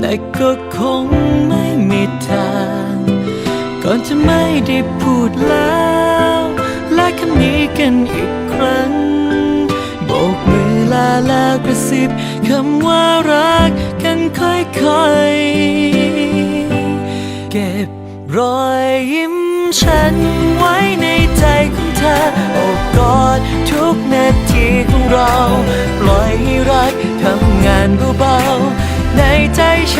แต่ก็คงไม่มีทาง ก่อนจะไม่ได้พูดแล้วและคำนี้กันอีกครั้งโบกมือลาแล้วกระซิบคำว่ารักกันค่อยๆ เก็บรอย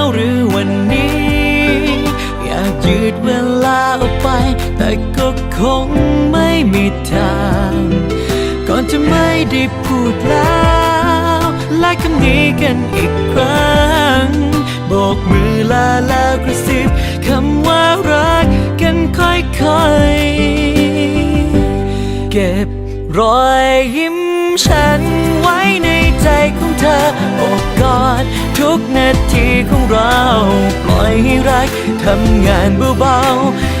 ว คงไม่มีทาง ก่อนจะไม่ได้พูดแล้วและคำนี้กันอีกครั้งโบกมือลาแล้วกระซิบคำว่ารักกันค่อยๆ เก็บรอยยิ้มฉันไว้ในใจของเธอโอบกอดทุกนาทีของเรา ปล่อยให้รักทำงานเบาๆ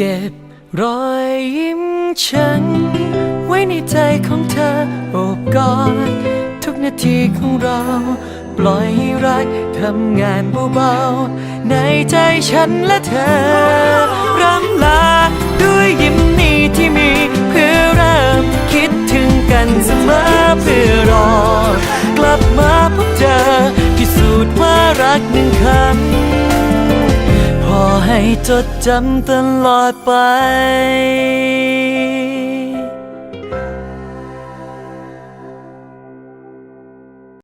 เก็บรอยยิ้มฉัน ไว้ในใจของเธอโอบกอดทุกนาทีของเรา ปล่อยให้รักทำงานเบาๆ ในใจฉันและเธอ จดจำตลอดไป